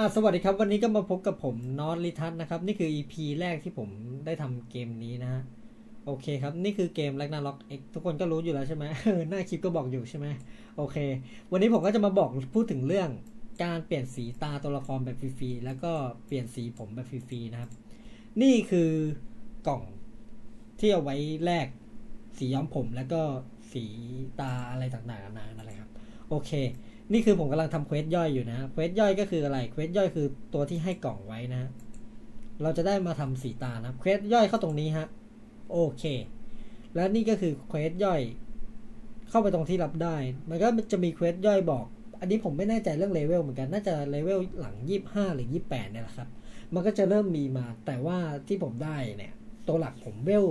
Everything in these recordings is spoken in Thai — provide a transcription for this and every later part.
อ่าสวัสดีครับ วันนี้ก็มาพบกับผมนอตลิทัศนะครับ นี่คือ EP แรกที่ผมได้ทำเกมนี้นะฮะ โอเคครับ นี่คือเกม Ragnarok X ทุกคนก็รู้อยู่แล้วใช่ไหม หน้าคลิปก็บอกอยู่ใช่ไหมโอเค วันนี้ผมก็จะมาบอกพูดถึงเรื่องการเปลี่ยนสีตาตัวละครแบบฟรีๆ แล้วก็เปลี่ยนสีผมแบบฟรีๆ นะครับ นี่คือกล่องที่เอาไว้แลกสีย้อมผมแล้วก็สีตาอะไรต่างๆนานานะครับ โอเค นี่คือผมกำลังทำเควสย่อยอยู่นะเควสย่อยก็คืออะไรเควสย่อยคือตัวที่ให้กล่องไว้นะ เราจะได้มาทำสีตานะเควสย่อยเข้าตรงนี้ฮะโอเค แล้วนี่ก็คือเควสย่อย เข้าไปตรงที่รับได้ มันก็จะมีเควสย่อยบอก อันนี้ผมไม่แน่ใจเรื่องเลเวลเหมือนกันน่าจะเลเวลหลัง 25 หรือ 28เนี่ยแหละครับ มันก็จะเริ่มมีมาแต่ว่าที่ผมได้เนี่ย ตัวหลักผมเวล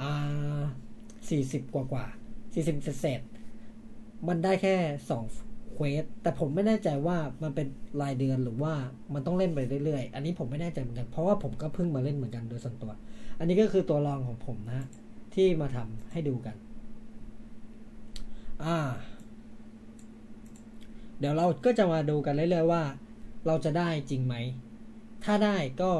อ่า40 กว่ากว่าๆ40เศษมันได้แค่2เควสแต่ผมไม่แน่ใจว่ามันเป็นรายเดือนหรือว่ามันต้องเล่นไปเรื่อยๆ อันนี้ผมไม่แน่ใจเหมือนกัน เพราะว่าผมก็เพิ่งมาเล่นเหมือนกันโดยส่วนตัว อันนี้ก็คือตัวรองของผมนะฮะที่มาทำให้ดูกัน อ่า เดี๋ยวเราก็จะมาดูกันเรื่อยๆว่า เราจะได้จริงไหม ถ้าได้ก็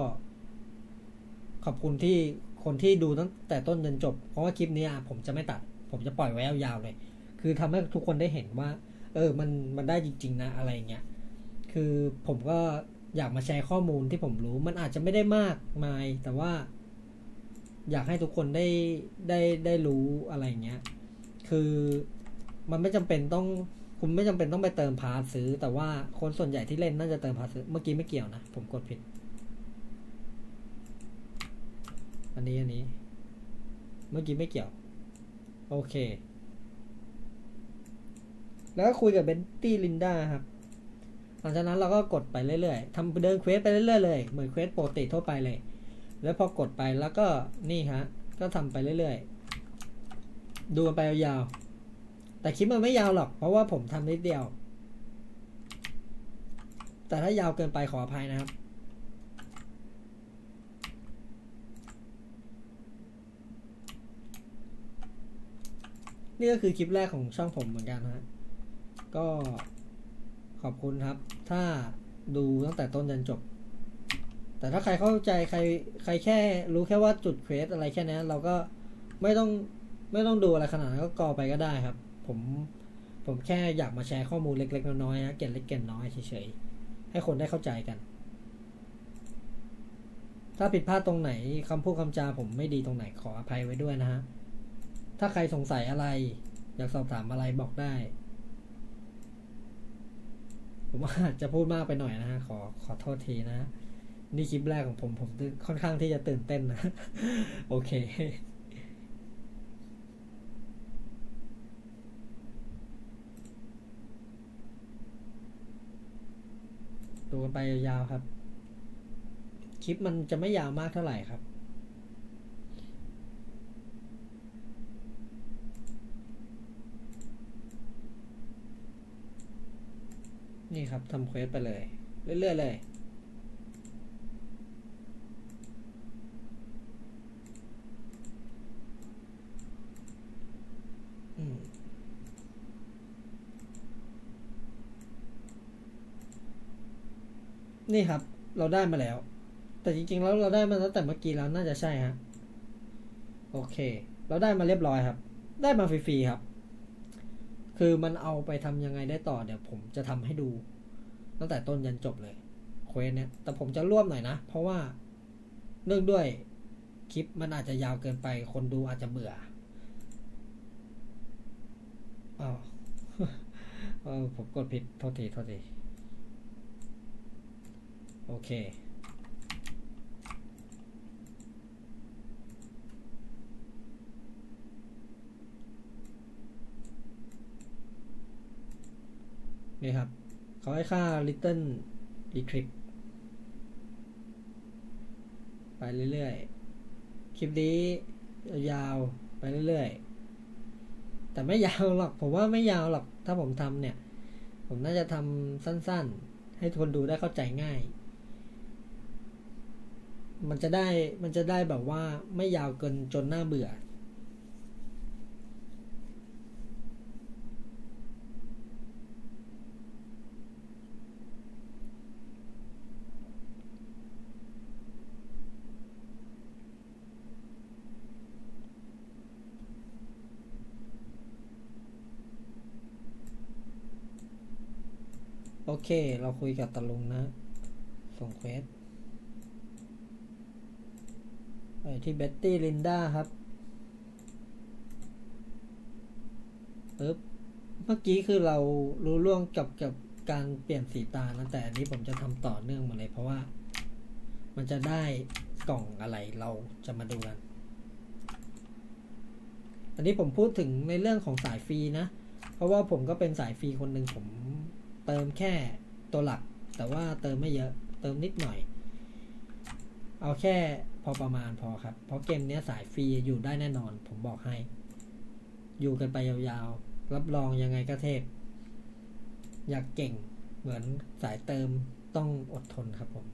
ขอบคุณที่คนที่ดูตั้งแต่ต้นจนจบ เพราะว่าคลิปนี้ผมจะไม่ตัด ผมจะปล่อยไว้ยาวๆเลย คือทำให้ทุกคนได้เห็นว่า เออมันมันได้จริง ๆ นะอะไรเงี้ยคือผมก็อยากมาแชร์ข้อมูลที่ผมรู้ มันอาจจะไม่ได้มากมาย แต่ว่า อยากให้ทุกคนได้ได้ได้รู้อะไรเงี้ยคือมันไม่จำเป็นต้องคุณไม่จำเป็นต้องไปเติมพาร์ทซื้อ แต่ว่าคนส่วนใหญ่ที่เล่นน่าจะเติมพาร์ทซื้อเมื่อกี้ไม่เกี่ยวนะผมกดผิด อันนี้อันนี้ เมื่อกี้ไม่เกี่ยว โอเค แล้วก็คุยกับเบนตี้ลินดาครับ หลังจากนั้นเราก็กดไปเรื่อยๆทำเดินเควสไปเรื่อยๆเลย เหมือนเควสปกติทั่วไปเลย แล้วพอกดไปแล้วก็นี่ฮะ ก็ทำไปเรื่อยๆ ดูไปยาวๆ แต่คลิปมันไม่ยาวหรอก เพราะว่าผมทำนิดเดียว แต่ถ้ายาวเกินไปขออภัยนะครับนี่ก็คือคลิปแรกของช่องผมเหมือนกันนะฮะ ก็ขอบคุณครับ ถ้าดูตั้งแต่ต้นจนจบ แต่ถ้าใครเข้าใจใครใครแค่รู้แค่ว่าจุดเควสอะไรแค่นี้เราก็ไม่ต้องไม่ต้องดูอะไรขนาดนั้นก็กอไปก็ได้ครับ ผมผมแค่อยากมาแชร์ข้อมูลเล็ก ๆ น้อยๆนะเก่นเล็กเก่นน้อยเฉยๆให้คนได้เข้าใจกัน ถ้าผิดพลาดตรงไหนคำพูดคำจาผมไม่ดีตรงไหนขออภัยไว้ด้วยนะฮะถ้าใครสงสัยอะไร อยากสอบถามอะไรบอกได้ ผมว่าอาจจะพูดมากไปหน่อยนะฮะขอขอโทษทีนะ นี่คลิปแรกของผมผมตื่นค่อนข้างที่จะตื่นเต้นนะ โอเคดูกันไปยาวๆครับ คลิปมันจะไม่ยาวมากเท่าไหร่ครับ นี่ครับทำเควสไปเลย เรื่อยๆเลยนี่ครับ เราได้มาแล้ว แต่จริงๆ แล้วเราได้มาตั้งแต่เมื่อกี้แล้วน่าจะใช่ฮะ โอเค เราได้มาเรียบร้อยครับ ได้มาฟรีๆครับ คือมันเอาไปทำยังไงได้ต่อเดี๋ยวผมจะทำให้ดู ตั้งแต่ต้นยันจบเลยเควสเนี่ยแต่ผมจะรวบหน่อยนะ เพราะว่าเนื่องด้วยคลิปมันอาจจะยาวเกินไป คนดูอาจจะเบื่ออ๋อเออผมกดผิดโทษทีโทษทีโอเค นี่ครับเขาให้ค่า Little Eclipse ไปเรื่อยๆ คลิปนี้ยาวๆไปเรื่อยๆ แต่ไม่ยาวหรอก ผมว่าไม่ยาวหรอก ถ้าผมทำเนี่ย ผมน่าจะทำสั้นๆ ให้คนดูได้เข้าใจง่าย มันจะได้ มันจะได้แบบว่าไม่ยาวเกินจนน่าเบื่อ โอเค เราคุยกับตะลุงนะ ส่งเควสไปที่เบ็ตตี้ลินดาครับปึ๊บเมื่อกี้คือเรารู้ล่วงกับกับการเปลี่ยนสีตานะแต่อันนี้ผมจะทำต่อเนื่องมาเลยเพราะว่า มันจะได้กล่องอะไรเราจะมาดูกัน อันนี้ผมพูดถึงในเรื่องของสายฟรีนะ เพราะว่าผมก็เป็นสายฟรีคนหนึ่งผม เติมแค่ตัวหลัก แต่ว่าเติมไม่เยอะเติมนิดหน่อย เอาแค่พอประมาณพอครับ เพราะเกมนี้สายฟรีอยู่ได้แน่นอน ผมบอกให้ อยู่กันไปยาวๆ รับรองยังไงก็เทพ อยากเก่งเหมือนสายเติมต้องอดทนครับผม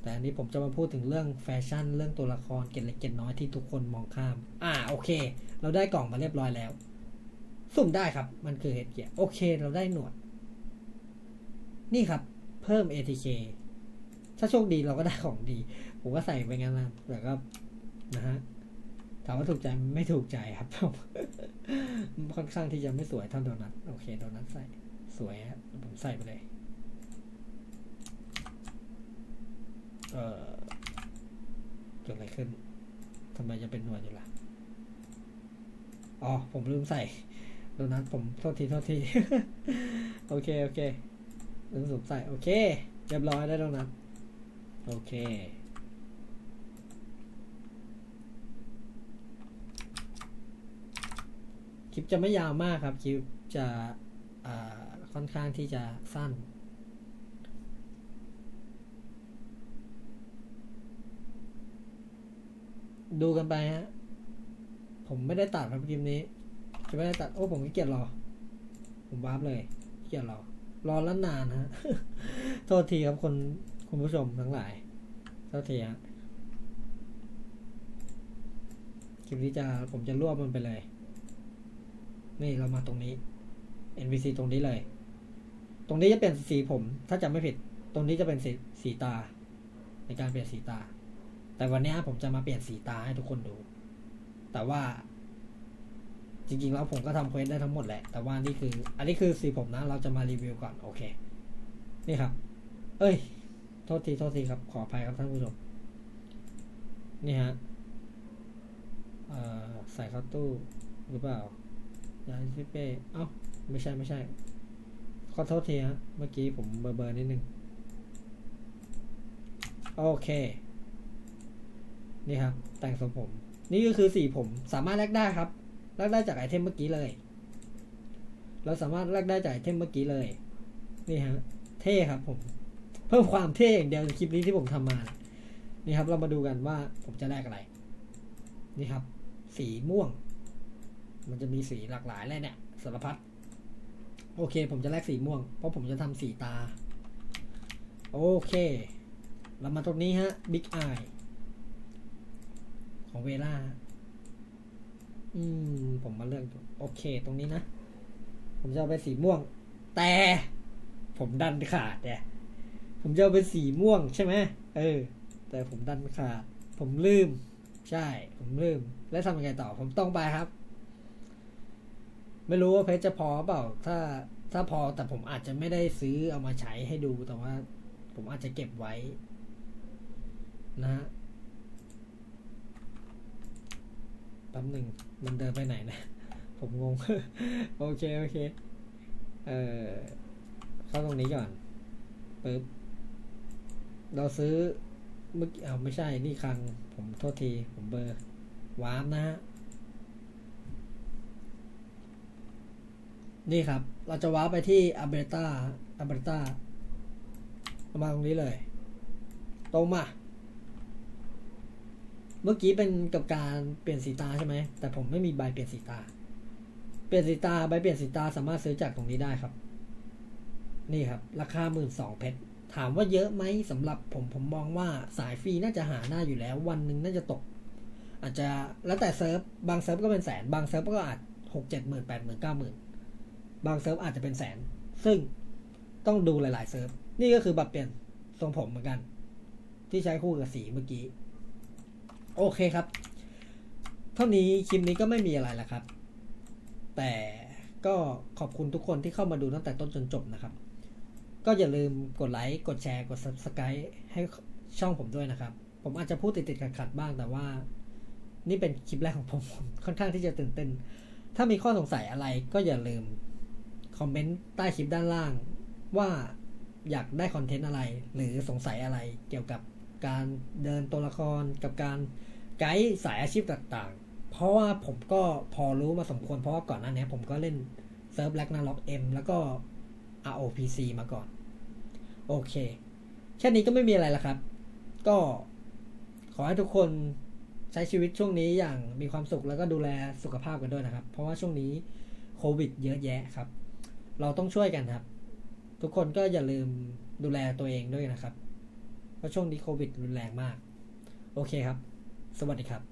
แต่อันนี้ผมจะมาพูดถึงเรื่องแฟชั่น เรื่องตัวละครเกล็ดเล็กเกล็ดน้อยที่ทุกคนมองข้าม อ่าโอเค เราได้กล่องมาเรียบร้อยแล้ว สุ่มได้ครับ มันคือเฮดเกียร์โอเค เราได้หนวด นี่ครับ เพิ่ม ATK ถ้าโชคดีเราก็ได้ของดี ผมก็ใส่ไปงั้นนะแต่ก็นะฮะถามว่าถูกใจไม่ถูกใจครับ ค่อนข้างที่จะไม่สวยเท่าโดนัทโอเคโดนัทใส่ สวยครับผมใส่ไปเลย เออเกิดอะไรขึ้นทำไมจะเป็นหนวดอยู่ล่ะอ๋อ ผมลืมใส่ ดนัทผมโทษทีโทษที โอเค โอเคลืมสวมใส่โอเค เรียบร้อยได้โดนัทโอเคคลิปจะไม่ยาวมากครับ คลิปจะค่อนข้างที่จะสั้น ดูกันไปฮะ ผมไม่ได้ตัดครับคลิปนี้ จะไม่ได้ตัด โอ้ผมขี้เกียจรอ ผมวาร์ปเลยขี้เกียจรอ รอแล้วนานฮะ โทษทีครับคนคุณผู้ชมทั้งหลาย โทษทีฮะ คลิปนี้จะผมจะรวบมันไปเลย นี่เรามาตรงนี้ NPC ตรงนี้เลย ตรงนี้จะเป็นสีผม ถ้าจำไม่ผิด ตรงนี้จะเป็นสีสีตา ในการเปลี่ยนสีตา แต่วันนี้ผมจะมาเปลี่ยนสีตาให้ทุกคนดู แต่ว่า จริงๆแล้วผมก็ทำเควสได้ทั้งหมดแหละ แต่ว่านี่คือ อันนี้คือสีผมนะ เราจะมารีวิวก่อน โอเค นี่ครับ เอ้ย โทษทีโทษทีครับ ขออภัยครับท่านผู้ชม นี่ฮะใส่เข้าตู้หรือเปล่ายาซิเป้เอ้า ไม่ใช่ไม่ใช่ ขอโทษทีฮะ เมื่อกี้ผมเบอร์เบอร์นิดนึง โอเค นี่ครับ แต่งทรงผม นี่ก็คือสีผม สามารถแลกได้ครับ แลกได้จากไอเทมเมื่อกี้เลย เราสามารถแลกได้จากไอเทมเมื่อกี้เลย นี่ฮะ เท่ครับผม เพิ่มความเท่อย่างเดียวคลิปนี้ที่ผมทำมา นี่ครับ เรามาดูกันว่าผมจะแลกอะไร นี่ครับ สีม่วง มันจะมีสีหลากหลายเลยเนี่ยสารพัด โอเค ผมจะแลกสีม่วง เพราะผมจะทำสีตา โอเค เรามาตรงนี้ฮะ Big Eye ของเวล่า อืม ผมมาเลือกโอเค ตรงนี้นะ ผมจะเอาไปสีม่วง แต่ ผมดันขาดเนี่ยผมจะเอาเป็นสีม่วงใช่ไหมเออ แต่ผมดันขาด ผมลืม ใช่ ผมลืม แล้วทำยังไงต่อ ผมต้องไปครับ ไม่รู้ว่าเพชรจะพอเปล่า ถ้า ถ้าพอแต่ผมอาจจะไม่ได้ซื้อเอามาใช้ให้ดูแต่ว่า ผมอาจจะเก็บไว้ นะฮะ แป๊บหนึ่งมันเดินไปไหนนะ ผมงง โอเค โอเค เอ่อ เข้าตรงนี้ก่อนปึ๊บ เราซื้อเมื่อกี้เอาไม่ใช่ นี่ครัง ผมโทษที ผมเบอร์วาร์ปนะฮะ นี่ครับ เราจะวาร์ปไปที่อัเบต้าอัเบต้ามาตรงนี้เลย ตรงมา เมื่อกี้เป็นกับการเปลี่ยนสีตาใช่ไหม แต่ผมไม่มีใบเปลี่ยนสีตา เปลี่ยนสีตา ใบเปลี่ยนสีตาสามารถซื้อจากตรงนี้ได้ครับ นี่ครับ ราคาหมื่นสองเพชร ถามว่าเยอะไหมสำหรับผมผมมองว่าสายฟรีน่าจะหาหน้าอยู่แล้ว วันหนึ่งน่าจะตก อาจจะแล้วแต่เซิร์ฟ บางเซิร์ฟก็เป็นแสน บางเซิร์ฟก็อาจหกเจ็ดหมื่นแปดหมื่นเก้าหมื่นบางเซิร์ฟอาจจะเป็นแสน ซึ่งต้องดูหลาย ๆ เซิร์ฟ นี่ก็คือบัตรเปลี่ยนทรงผมเหมือนกัน ที่ใช้คู่กับสีเมื่อกี้ โอเคครับ เท่านี้คลิปนี้ก็ไม่มีอะไรแล้วครับ แต่ก็ขอบคุณทุกคนที่เข้ามาดูตั้งแต่ต้นจนจบนะครับ ก็อย่าลืมกดไลค์ กดแชร์ กด subscribe ให้ช่องผมด้วยนะครับ ผมอาจจะพูดติดๆขัดๆบ้างแต่ว่า นี่เป็นคลิปแรกของผมผมค่อนข้างที่จะตื่นเต้น ถ้ามีข้อสงสัยอะไรก็อย่าลืมคอมเมนต์ใต้คลิปด้านล่างว่าอยากได้คอนเทนต์อะไร หรือสงสัยอะไรเกี่ยวกับ การเดินตัวละครกับการไกด์สายอาชีพต่างๆ เพราะว่าผมก็พอรู้มาสมควรเพราะว่าก่อนหน้านี้ผมก็เล่นเซิร์ฟแล็กนาล็อกเอ็มแล้วก็ ROPC มาก่อน โอเค แค่นี้ก็ไม่มีอะไรละครับ ก็ขอให้ทุกคนใช้ชีวิตช่วงนี้อย่างมีความสุขแล้วก็ดูแลสุขภาพกันด้วยนะครับ เพราะว่าช่วงนี้โควิดเยอะแยะครับ เราต้องช่วยกันครับ ทุกคนก็อย่าลืมดูแลตัวเองด้วยนะครับ เพราะช่วงนี้โควิดรุนแรงมาก โอเคครับ สวัสดีครับ